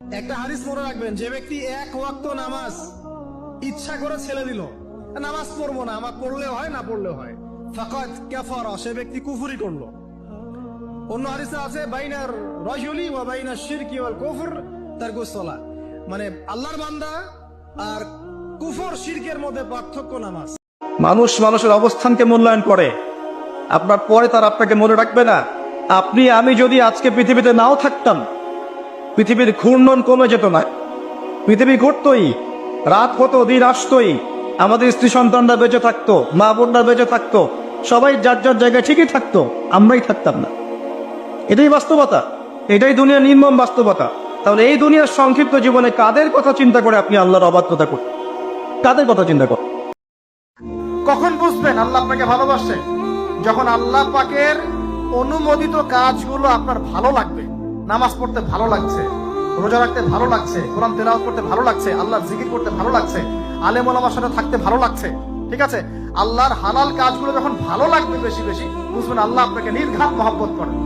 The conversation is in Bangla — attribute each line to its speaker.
Speaker 1: একটা হাদিস মনে রাখবেন, যে ব্যক্তি এক ওয়াক্ত নামাজ ইচ্ছা করে দিল, নামাজ পড়ব না, আমার পড়লেও হয়, না পড়লেও হয়। ফাকাত সে ব্যক্তি কুফুরি করল। অন্য হাদিসে আছে, বাইনার ওয়া বাইনার শিরকি ওয়াল কুফর তারকুস সালাত মানে আল্লাহর বান্দা আর কুফর শিরকের মধ্যে পার্থক্য নামাজ।
Speaker 2: মানুষ মানুষের অবস্থানকে মূল্যায়ন করে। আপনার পরে তার আপনাকে মনে রাখবে না। আপনি, আমি যদি আজকে পৃথিবীতে নাও থাকতাম পৃথিবীর ঘূর্ণন কমে যেত না। পৃথিবী ঘুরতই, রাত হতো, দিন আসতোই। আমাদের স্ত্রী সন্তানরা বেঁচে থাকতো, মা বোনরা বেঁচে থাকতো, সবাই যার যার জায়গায় ঠিকই থাকতো, আমরাই থাকতাম না। এটাই বাস্তবতা, এটাই দুনিয়ার নির্মম বাস্তবতা। তাহলে এই দুনিয়ার সংক্ষিপ্ত জীবনে কাদের কথা চিন্তা করে আপনি আল্লাহর অবাধ্যতা করেন কাদের কথা চিন্তা করেন
Speaker 1: কখন বুঝবেন আল্লাহ আপনাকে ভালোবাসে? যখন আল্লাহ পাকের অনুমোদিত কাজগুলো আপনার ভালো লাগবে। নামাজ পড়তে ভালো লাগছে, রোজা রাখতে ভালো লাগছে, কোরআন তেলাওয়াত করতে ভালো লাগছে আল্লাহ জিকির করতে ভালো লাগছে, আলেম ওলামার সাথে থাকতে ভালো লাগছে, ঠিক আছে? আল্লাহর হালাল কাজগুলো যখন ভালো লাগবে বেশি বেশি, বুঝবেন আল্লাহ আপনাকে নির্ঘাত মহব্বত করেন